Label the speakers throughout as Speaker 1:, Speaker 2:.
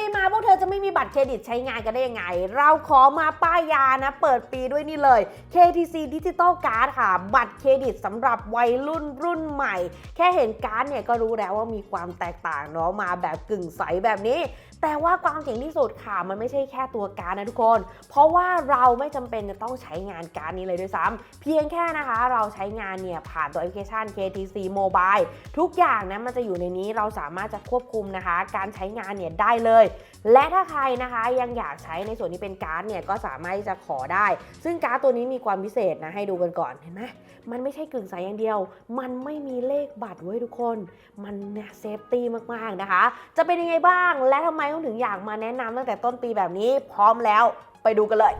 Speaker 1: ปีมาพวกเธอจะไม่มีบัตรเครดิตใช้งานกันได้ยังไง เราขอมาป้ายยานะ เปิดปีด้วยนี่เลย KTC Digital Card ค่ะ บัตรเครดิตสำหรับวัยรุ่นรุ่นใหม่ แค่เห็นการ์ดเนี่ยก็รู้แล้วว่ามีความแตกต่างเนาะมาแบบกึ่งใสแบบนี้ แต่ว่าความเจ๋งที่สุดค่ะมันไม่ใช่แค่ตัวการ์ดนะทุกคน เพราะว่าเราไม่จำเป็นจะต้องใช้งานการ์ดนี้เลยด้วยซ้ำเพียงแค่นะคะ เราใช้งานเนี่ยผ่านตัวแอปพลิเคชัน KTC Mobile ทุกอย่างนะมันจะอยู่ในนี้เราสามารถจะควบคุมนะคะ การใช้งานเนี่ยได้เลยและถ้าใครนะคะยังอยากใช้ในส่วนที่เป็นการ์ดเนี่ยก็สามารถที่จะขอได้ ซึ่งการ์ดตัวนี้มีความพิเศษนะให้ดูกันก่อนเห็นไหมมันไม่ใช่กึ่งใสอย่างเดียว มันไม่มีเลขบัตรเว้ยทุกคน มันเนี่ยเซฟตี้มากๆนะคะ จะเป็นยังไงบ้าง และทำไมต้องถึงอยากมาแนะนำตั้งแต่ต้นปีแบบนี้พร้อมแล้วไปดูกันเลย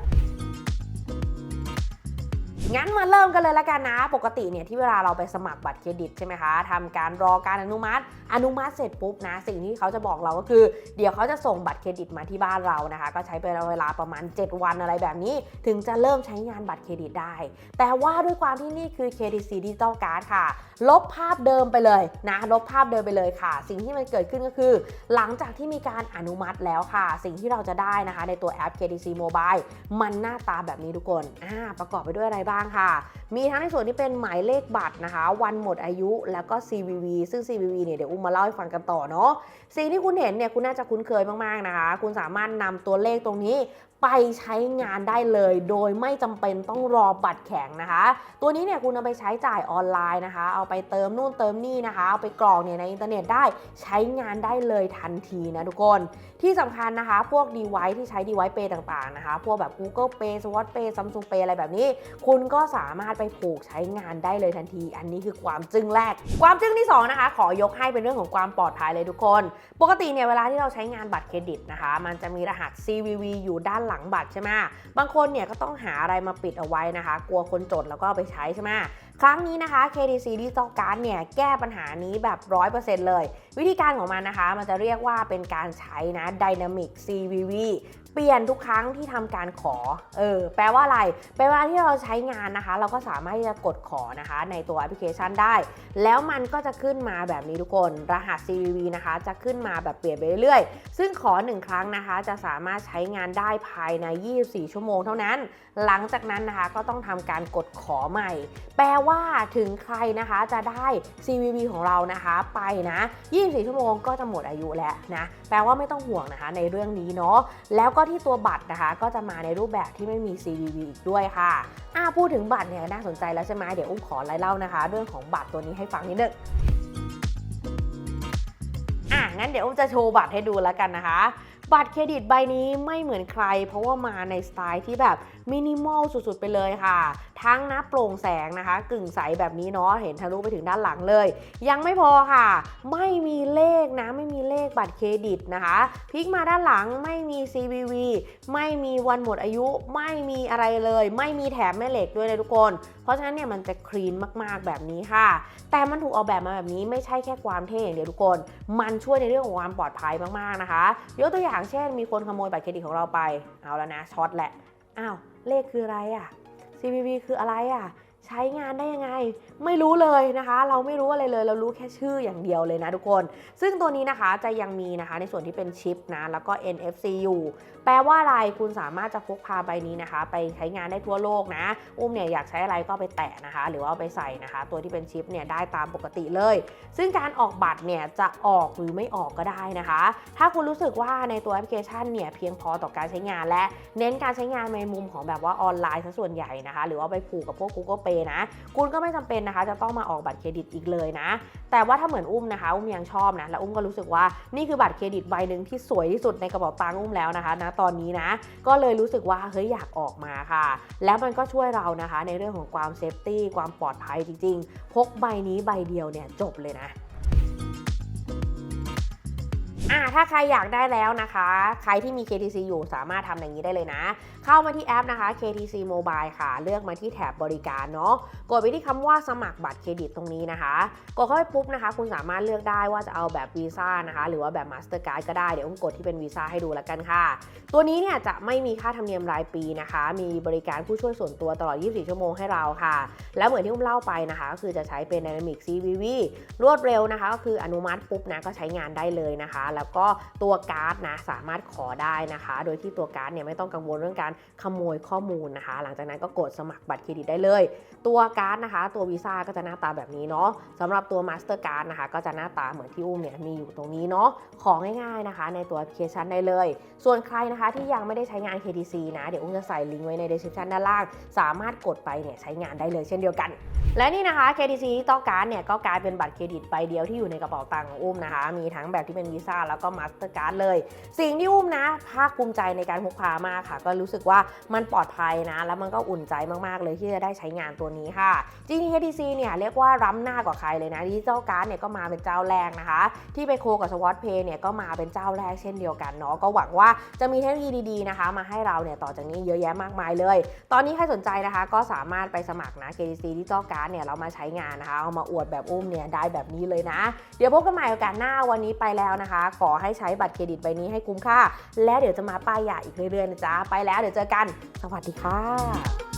Speaker 1: งั้นมาเริ่มกันเลยละกันนะ ปกติเนี่ยที่เวลาเราไปสมัครบัตรเครดิตใช่ไหมคะทำการรอการอนุมัติ อนุมัติเสร็จปุ๊บนะ สิ่งที่เขาจะบอกเราก็คือ เดี๋ยวเขาจะส่งบัตรเครดิตมาที่บ้านเรานะคะ ก็ใช้เป็นเวลาประมาณ 7 วันอะไรแบบนี้ ถึงจะเริ่มใช้งานบัตรเครดิตได้ แต่ว่าด้วยความที่นี่คือ KTC Digital Card ค่ะ ลบภาพเดิมไปเลยนะ ลบภาพเดิมไปเลยค่ะ สิ่งที่มันเกิดขึ้นก็คือ หลังจากที่มีการอนุมัติแล้วค่ะ สิ่งที่เราจะได้นะคะ ในตัวแอป KTC Mobile มันหน้าตาแบบนี้ทุกคนอ่าประกอบไปด้วยอะไรบ้างค่ะ มีทั้งในส่วนที่เป็นหมายเลขบัตรนะคะ วันหมดอายุแล้วก็ CVV ซึ่ง CVV เนี่ยเดี๋ยวอุ้มมาเล่าให้ฟังกันต่อเนาะสิ่งที่คุณเห็นเนี่ยคุณน่าจะคุ้นเคยมากๆนะคะ คุณสามารถนำตัวเลขตรงนี้ไปใช้งานได้เลย โดยไม่จำเป็นต้องรอบัตรแข็งนะคะ ตัวนี้เนี่ยคุณเอาไปใช้จ่ายออนไลน์นะคะ เอาไปเติมนู่นเติมนี่นะคะ เอาไปกรอกเนี่ยในอินเทอร์เน็ตได้ใช้งานได้เลยทันทีนะทุกคน ที่สำคัญนะคะ พวก device ที่ใช้ device pay ต่างๆนะคะ พวกแบบ Google Pay Swat Pay Samsung Pay อะไรแบบนี้ คุณก็สามารถไปผูกใช้งานได้เลยทันที อันนี้คือความจึ้งแรก ความจึ้งที่สองนะคะขอยกให้เป็นเรื่องของความปลอดภัยเลยทุกคน ปกติเนี่ยเวลาที่เราใช้งานบัตรเครดิตนะคะ มันจะมีรหัส CVV อยู่ด้านหลังบัตรใช่ไหมบางคนเนี่ยก็ต้องหาอะไรมาปิดเอาไว้นะคะ กลัวคนจดแล้วก็เอาไปใช้ใช่ไหมครั้งนี้นะคะ KTC Digital Card เนี่ยแก้ปัญหานี้แบบ 100%เลย วิธีการของมันนะคะ มันจะเรียกว่าเป็นการใช้นะ Dynamic CVV เปลี่ยนทุกครั้งที่ทำการขอ เออ แปลว่าอะไร แปลว่าที่เราใช้งานนะคะ เราก็สามารถที่จะกดขอนะคะ ในตัวแอปพลิเคชันได้ แล้วมันก็จะขึ้นมาแบบนี้ทุกคน รหัส CVV นะคะ จะขึ้นมาแบบเปลี่ยนไปเรื่อยๆ ซึ่งขอ 1 ครั้งนะคะ จะสามารถใช้งานได้ภายใน 24 ชั่วโมงเท่านั้น หลังจากนั้นนะคะ ก็ต้องทำการกดขอใหม่ แปลว่าถึงใครนะคะ จะได้ CVV ของเรานะคะ ไปนะ 24 ชั่วโมงก็จะหมดอายุแล้วนะ แปลว่าไม่ต้องห่วงนะคะ ในเรื่องนี้เนาะ แล้วก็ก็ที่ตัวบัตรนะคะ ก็จะมาในรูปแบบที่ไม่มี CVV อีกด้วยค่ะอ่าพูดถึงบัตรเนี่ยน่าสนใจแล้วใช่ไหมเดี๋ยวอุ้มขอไล่เล่านะคะ เรื่องของบัตรตัวนี้ให้ฟังนิดนึงอะงั้นเดี๋ยวอุ้มจะโชว์บัตรให้ดูแล้วกันนะคะ บัตรเครดิตใบนี้ไม่เหมือนใคร เพราะว่ามาในสไตล์ที่แบบ มินิมอลสุดๆ ไปเลยค่ะ ทั้งนะโปร่งแสงนะคะ กึ่งใสแบบนี้เนาะเห็นทะลุไปถึงด้านหลังเลย ยังไม่พอค่ะ ไม่มีเลขนะ ไม่มีเลขบัตรเครดิตนะคะพลิกมาด้านหลังไม่มี CVV ไม่มีวันหมดอายุไม่มีอะไรเลย ไม่มีแถมแม่เหล็กด้วยเลยทุกคน เพราะฉะนั้นเนี่ยมันจะคลีนมากๆแบบนี้ค่ะ แต่มันถูกออกแบบมาแบบนี้ไม่ใช่แค่ความเท่อย่างเดียวทุกคน มันช่วยในเรื่องของความปลอดภัยมากๆนะคะ ยกตัวอย่างเช่น มีคนขโมยบัตรเครดิตของเราไป เอาแล้วนะช็อตแหละ อ้าว เลขคืออะไรอะ่ะ CVV คืออะไรอะ ใช้งานได้ยังไง ไม่รู้เลยนะคะ เราไม่รู้อะไรเลย เรารู้แค่ชื่ออย่างเดียวเลยนะทุกคน ซึ่งตัวนี้นะคะจะยังมีนะคะในส่วนที่เป็นชิปนะแล้วก็ NFC อยู่แปลว่าอะไรคุณสามารถจะพกพาใบนี้นะคะ ไปใช้งานได้ทั่วโลกนะ อุ้มเนี่ยอยากใช้อะไรก็ไปแตะนะคะ หรือว่าเอาไปใส่นะคะ ตัวที่เป็นชิปเนี่ยได้ตามปกติเลย ซึ่งการออกบัตรเนี่ยจะออกหรือไม่ออกก็ได้นะคะ ถ้าคุณรู้สึกว่าในตัวแอปพลิเคชันเนี่ยเพียงพอต่อการใช้งานและเน้นการใช้งานในมุมของแบบว่าออนไลน์ซะส่วนใหญ่นะคะ หรือว่าไปผูกกับพวก Google Pay นะ คุณก็ไม่จำเป็นนะคะ จะต้องมาออกบัตรเครดิตอีกเลยนะ แต่ว่าถ้าเหมือนอุ้มนะคะ อุ้มยังชอบนะ และอุ้มก็รู้สึกว่านี่คือบัตรเครดิตใบหนึ่งที่สวยที่สุดในกระเป๋าตังค์อุ้มแล้วนะคะนะตอนนี้นะ ก็เลยรู้สึกว่าเฮ้ยอยากออกมาค่ะ แล้วมันก็ช่วยเรานะคะ ในเรื่องของความเซฟตี้ความปลอดภัยจริงๆ พกใบนี้ใบเดียวเนี่ยจบเลยนะ อ่าถ้าใครอยากได้แล้วนะคะ ใครที่มี KTC อยู่สามารถทำอย่างนี้ได้เลยนะ เข้ามาที่แอปนะคะ KTC Mobile ค่ะ เลือกมาที่แถบบริการเนาะกดไปที่คำว่าสมัครบัตรเครดิตตรงนี้นะคะ กดเข้าไปปุ๊บนะคะ คุณสามารถเลือกได้ว่าจะเอาแบบวีซ่านะคะ หรือว่าแบบ Mastercard ก็ได้ เดี๋ยวผมกดที่เป็นวีซ่าให้ดูแล้วกันค่ะ ตัวนี้เนี่ยจะไม่มีค่าธรรมเนียมรายปีนะคะ มีบริการผู้ช่วยส่วนตัวตลอด 24 ชั่วโมงให้เราค่ะ แล้วเหมือนที่ผมเล่าไปนะคะ ก็คือจะใช้เป็น Dynamic CVV รวดเร็วนะคะ ก็คืออนุมัติปุ๊บนะก็ใช้งานได้เลยนะคะแล้วก็ตัวการ์ดนะสามารถขอได้นะคะ โดยที่ตัวการ์ดเนี่ยไม่ต้องกังวลเรื่องการขโมยข้อมูลนะคะ หลังจากนั้นก็กดสมัครบัตรเครดิตได้เลย ตัวการ์ดนะคะ ตัววีซ่าก็จะหน้าตาแบบนี้เนาะสำหรับตัวมาสเตอร์การ์ดนะคะ ก็จะหน้าตาเหมือนที่อุ้มเนี่ยมีอยู่ตรงนี้เนาะของง่ายๆนะคะ ในตัวแอปพลิเคชันได้เลย ส่วนใครนะคะที่ยังไม่ได้ใช้งาน KTC นะเดี๋ยวอุ้มจะใส่ลิงก์ไว้ใน description ด้านล่าง สามารถกดไปเนี่ยใช้งานได้เลยเช่นเดียวกัน และนี่นะคะ KTC ต่อการ์ดเนี่ยก็กลายเป็นบัตรเครดิตใบเดียวที่อยู่ในกระเป๋าตังค์ของอุ้มนะคะ มีทั้งแบบที่เป็นวีซ่าแล้วก็มาสเตอร์การ์ดเลย สิ่งที่อุ้มนะ ภาคภูมิใจในการพกพามากค่ะ ก็รู้สึกว่ามันปลอดภัยนะ แล้วมันก็อุ่นใจมากๆเลยที่จะได้ใช้งานตัวนี้ค่ะจริงๆ KTC เนี่ยเรียกว่าล้ำหน้ากว่าใครเลยนะดิจิตอลการ์ดเนี่ยก็มาเป็นเจ้าแรกนะคะ ที่ไปโคกับสวอตเพย์เนี่ยก็มาเป็นเจ้าแรกเช่นเดียวกันเนาะก็หวังว่าจะมีเทคโนโลยีดีๆนะคะ มาให้เราเนี่ยต่อจากนี้เยอะแยะมากมายเลย ตอนนี้ใครสนใจนะคะก็สามารถไปสมัครนะ KTC ดิจิตอลการ์ดเนี่ยเรามาใช้งานนะคะเอามาอวดแบบอุ้มเนี่ยได้แบบนี้เลยนะ เดี๋ยวพบกันใหม่โอกาสหน้าวันนี้ไปแล้วนะคะขอให้ใช้บัตรเครดิตใบนี้ให้คุ้มค่า และเดี๋ยวจะมาป้ายยาอีกเรื่อยๆนะจ๊ะไปแล้วเดี๋ยวเจอกัน สวัสดีค่ะ